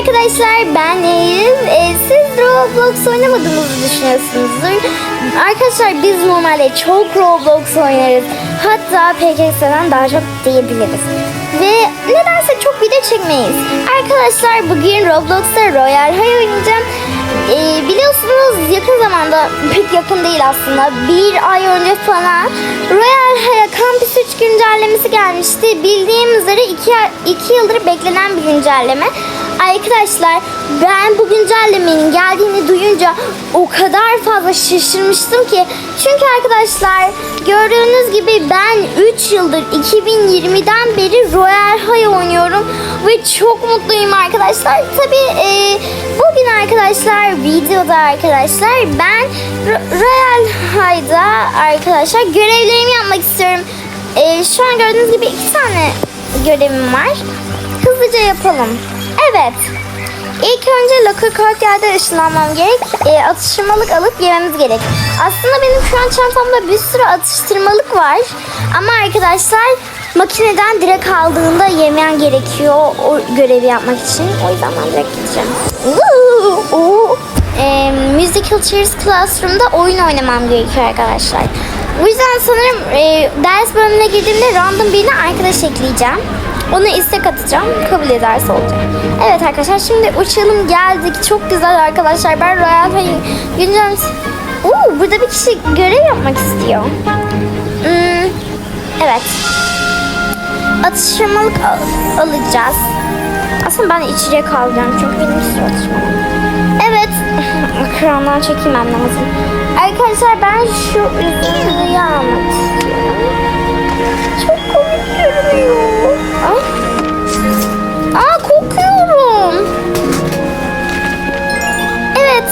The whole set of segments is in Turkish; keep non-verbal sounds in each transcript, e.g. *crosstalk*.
arkadaşlar ben Eylül. Ee, siz Roblox oynamadığınızı düşünüyorsunuzdur. Arkadaşlar biz normalde çok Roblox oynarız. Hatta PKX'den daha çok diyebiliriz. Ve nedense çok video çekmeyiz. Arkadaşlar bugün Roblox'ta Royal High oynayacağım. Ee, biliyorsunuz yakın zamanda pek yakın değil aslında bir ay önce falan Royal High Campus 3 güncellemesi gelmişti. Bildiğim üzere 2 yıldır beklenen bir güncelleme. Arkadaşlar ben bu güncellemenin geldiğini duyunca o kadar fazla şaşırmıştım ki. Çünkü arkadaşlar gördüğünüz gibi ben 3 yıldır 2020'den beri Royal High oynuyorum ve çok mutluyum arkadaşlar. Tabii e, bugün arkadaşlar videoda arkadaşlar ben Ro- Royal High'da arkadaşlar görevlerimi yapmak istiyorum. E, şu an gördüğünüz gibi iki tane görevim var. Hızlıca yapalım. Evet. İlk önce locker courtyard'a ışınlanmam gerek. E, atıştırmalık alıp yememiz gerek. Aslında benim şu an çantamda bir sürü atıştırmalık var. Ama arkadaşlar makineden direkt aldığında yemen gerekiyor o görevi yapmak için. O yüzden ben direkt gideceğim. Uuu, uuu. E, Musical Chairs Classroom'da oyun oynamam gerekiyor arkadaşlar. O yüzden sanırım e, ders bölümüne girdiğimde random birine arkadaş ekleyeceğim. Ona istek atacağım. Kabul ederse olacak. Evet arkadaşlar şimdi uçalım geldik. Çok güzel arkadaşlar. Ben Royal Pay güncel... Oo, burada bir kişi görev yapmak istiyor. Hmm, evet. Atıştırmalık al- alacağız. Aslında ben içecek alacağım çünkü benim sürü atıştırmalık. Evet. *laughs* Ekrandan çekeyim ben lazım. Arkadaşlar ben şu üzüntüyü almak istiyorum. Çok komik görünüyor. Ay. Aa kokuyorum. Evet.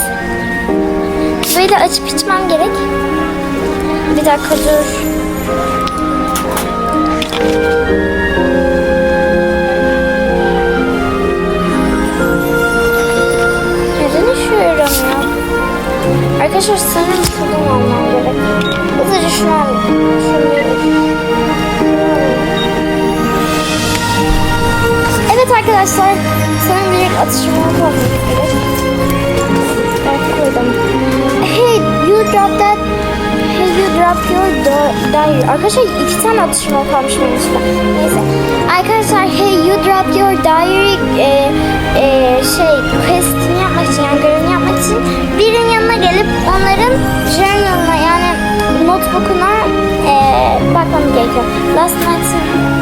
Böyle açıp içmem gerek. Bir dakika dur. Arkadaşlar. Almam gerek. Evet koydum. Hey you drop that. Hey you drop your diary. Arkadaşlar iki tane atıştırmalık almış benim üstüme. Neyse. Arkadaşlar hey you drop your diary. E, e, şey quest'ini yapmak için yani görevini yapmak için birinin yanına gelip onların journal'ına yani notebook'una e, bakmam gerekiyor. Last night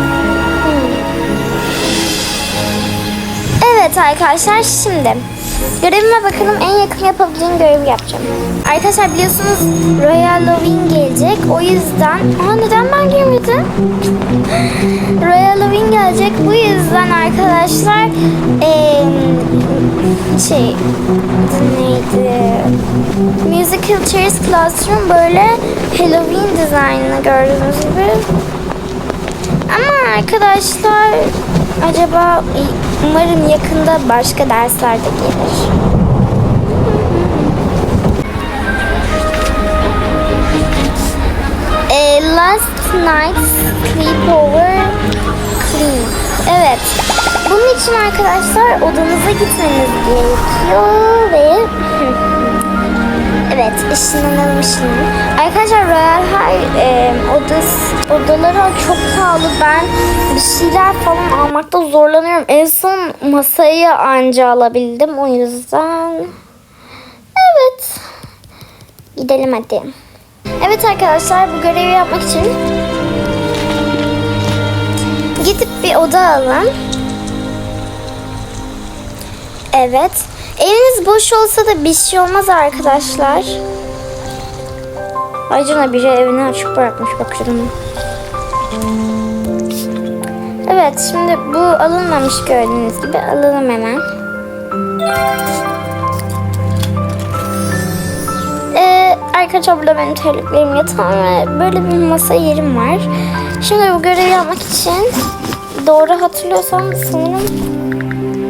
Evet arkadaşlar şimdi görevime bakalım en yakın yapabileceğim görevi yapacağım. Arkadaşlar biliyorsunuz Royal Lovin gelecek. O yüzden... Aa neden ben girmedim? *gasps* Royal Lovin gelecek. Bu yüzden arkadaşlar eee şey neydi? Musical Chairs Classroom böyle Halloween dizaynını gördüğünüz gibi. Ama arkadaşlar acaba umarım yakında başka dersler de gelir. E, last night's sleepover clean. Evet. Bunun için arkadaşlar odanıza gitmeniz gerekiyor ve *laughs* Evet, ışınlanalım. Arkadaşlar Royal High e, odası, odaları çok pahalı. Ben bir şeyler falan almakta zorlanıyorum. En son masayı anca alabildim. O yüzden... Evet. Gidelim hadi. Evet arkadaşlar bu görevi yapmak için gidip bir oda alın. Evet. Eviniz boş olsa da bir şey olmaz arkadaşlar. Acına biri evini açık bırakmış bakıyorum. Evet şimdi bu alınmamış gördüğünüz gibi alalım hemen. Ee, arkadaşlar burada benim terliklerim yatağım ve böyle bir masa yerim var. Şimdi bu görevi yapmak için doğru hatırlıyorsam sanırım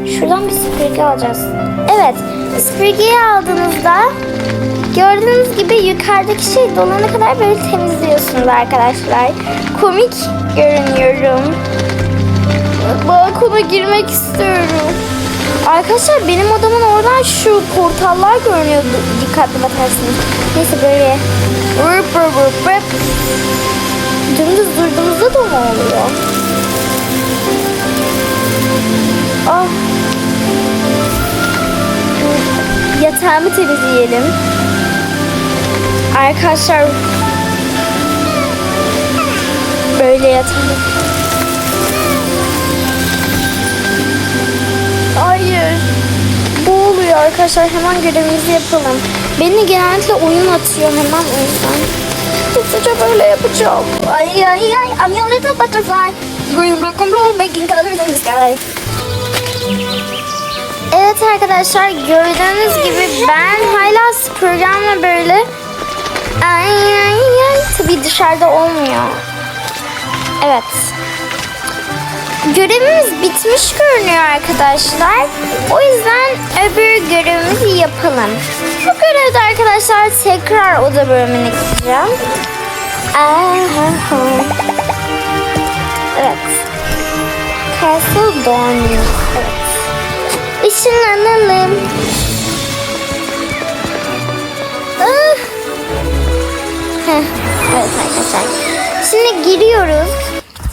şuradan bir süpürge alacağız. Evet süpürgeyi aldığınızda gördüğünüz gibi yukarıdaki şey dolana kadar böyle temizliyorsunuz arkadaşlar. Komik görünüyorum. Balkona girmek istiyorum. Arkadaşlar benim odamın oradan şu portallar görünüyor. D- Dikkatli bakarsınız. Neyse böyle. Vırp vırp vırp vırp. Dümdüz durduğumuzda da mı oluyor? Ah. Yatağımı temizleyelim. Arkadaşlar böyle yatalım. Hayır. Bu oluyor arkadaşlar. Hemen görevimizi yapalım. Beni genellikle oyun atıyor hemen o yüzden. Hızlıca böyle yapacağım. Ay ay ay. I'm your little butterfly. Green black and blue making colors in the sky. Evet arkadaşlar gördüğünüz gibi ben hala programla böyle ay ay ay tabii dışarıda olmuyor. Evet. Görevimiz bitmiş görünüyor arkadaşlar. O yüzden öbür görevimizi yapalım. Bu görevde arkadaşlar tekrar oda bölümüne gideceğim. Evet. Castle Dawn. Evet arkadaşlar. Şimdi giriyoruz.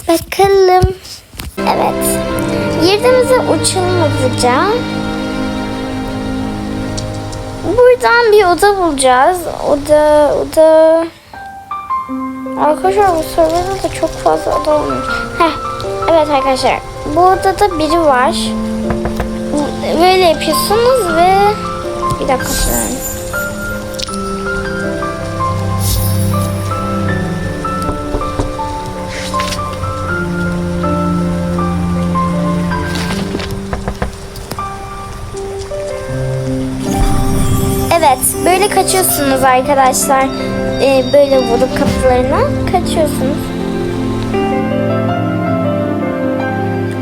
Bakalım. Evet. Yerimize uçalım hızlıca. Buradan bir oda bulacağız. Oda, oda... Arkadaşlar bu serverda da çok fazla oda olmuş. Heh. Evet arkadaşlar. Bu odada biri var. Böyle yapıyorsunuz ve... Bir dakika şöyle. Evet, böyle kaçıyorsunuz arkadaşlar. Ee, böyle vurup kapılarına kaçıyorsunuz.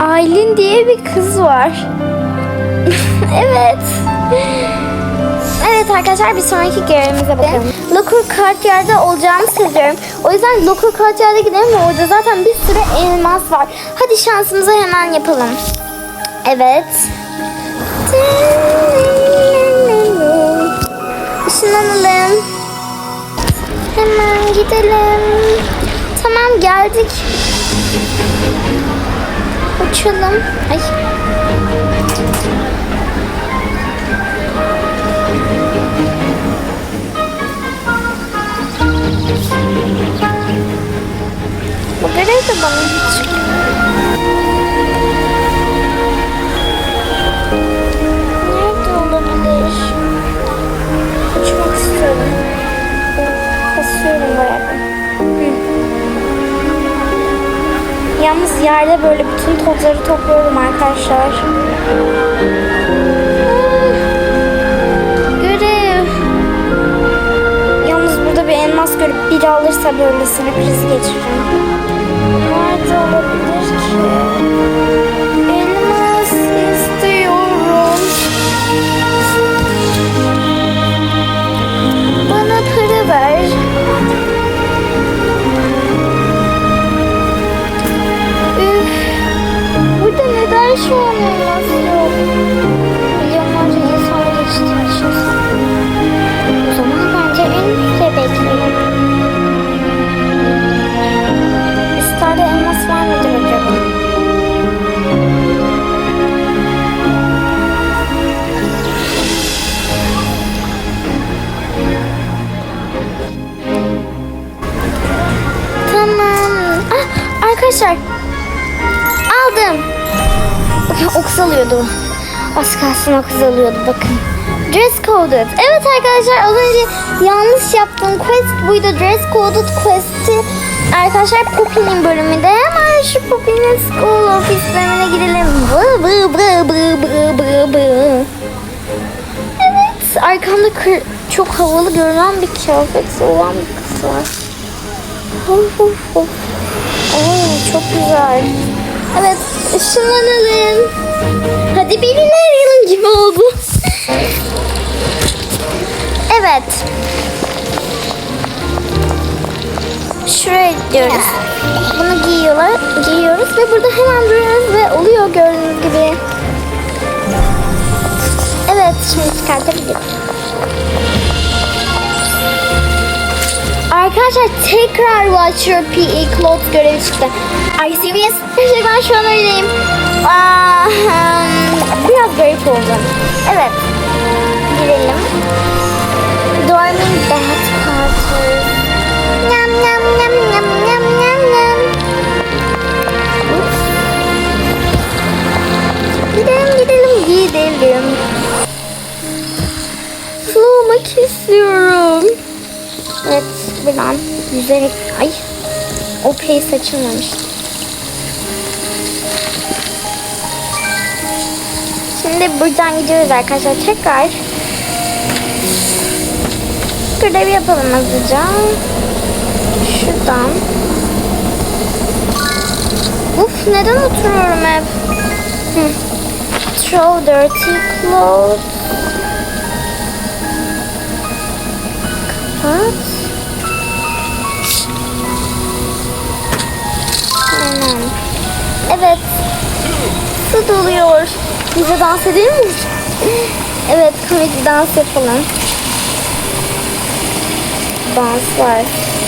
Aylin diye bir kız var. *laughs* evet. Evet arkadaşlar bir sonraki görevimize bakalım. Locker Courtyard'da olacağımı seziyorum. O yüzden Locker Courtyard'a gidelim ve orada zaten bir sürü elmas var. Hadi şansımızı hemen yapalım. Evet. Işınlanalım. Gidelim. Tamam geldik. Uçalım. Ay. Bu görev de bana Kasıyorum bayağı. Hı. Yalnız yerde böyle bütün tozları topluyorum arkadaşlar. Görev. Yalnız burada bir elmas görüp biri alırsa böyle sinir krizi geçiririm. Nerede olabilir ki? Ver. Burada neden Az kalsın oks alıyordu bakın. Dress coded. Evet arkadaşlar az önce yanlış yaptığım quest buydu. Dress coded quest'i arkadaşlar Poppy'nin bölümünde. Hemen şu Poppy'nin school office bölümüne gidelim. Bı bı bı bı bı bı bı. Evet arkamda çok havalı görünen bir kıyafet olan bir kız var. Of of of. Oo, çok güzel. Evet, ışınlanalım. Hadi birini arayalım gibi oldu. evet. Şuraya gidiyoruz. Bunu giyiyorlar, giyiyoruz ve burada hemen duruyoruz ve oluyor gördüğünüz gibi. çıkartabilirim. Arkadaşlar tekrar Watch Your PE Clothes görevi çıktı. Are you serious? Gerçekten şu an öyleyim. *laughs* Biraz garip oldu. Evet. Girelim. Dorming Bed Quarters. Nyam nyam nyam nyam nyam nyam nyam. Ups. Gidelim gidelim gidelim. Sulamak istiyorum. Evet buradan yüzerek ay o pace açılmamış. Şimdi buradan gidiyoruz arkadaşlar tekrar. Görev yapalım hızlıca. Şuradan. Uf neden oturuyorum hep? Throw dirty clothes. Kapat. Tamam. Evet. Su doluyor. Bize dans edelim mi? evet komedi dans yapalım. Danslar. Danslar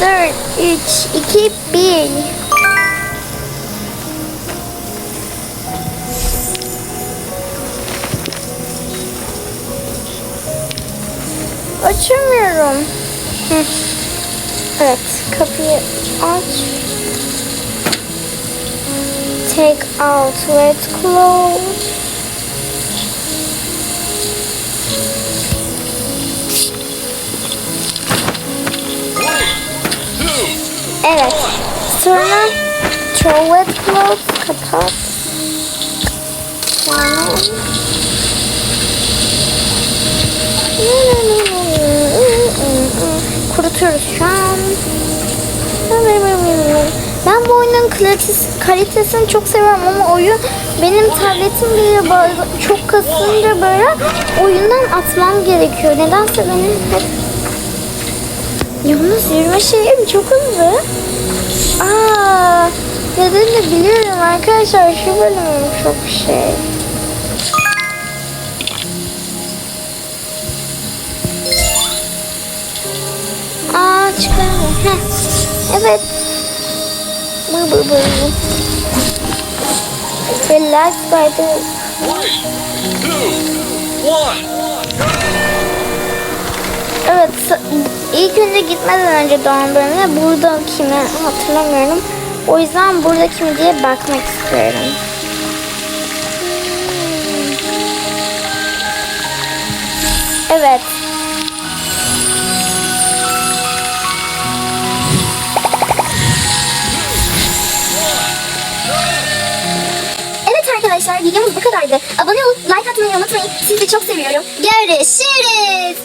5, 4, 3, 2, 1. Açamıyorum. Hı. Evet, kapıyı aç. Take out wet clothes. Evet. Sonra wet clothes kapat. Kurutuyoruz şu an. Ben bu oyunun kalitesi, kalitesini çok seviyorum ama oyun benim tabletim bile çok kasınca böyle oyundan atmam gerekiyor. Nedense benim hep Yalnız yürüme şeyim çok hızlı. Aa, nedenini biliyorum arkadaşlar. Şu bölümüm çok şey. Aa çıkarım. Heh. Evet. Bı bı bı. Relax by the... three, two, one! Evet, ilk önce gitmeden önce doğan bölümde burada kimi hatırlamıyorum. O yüzden burada kim diye bakmak istiyorum. Evet. Evet arkadaşlar videomuz bu kadardı. Abone Like atmayı unutmayın. Sizi çok seviyorum. Görüşürüz.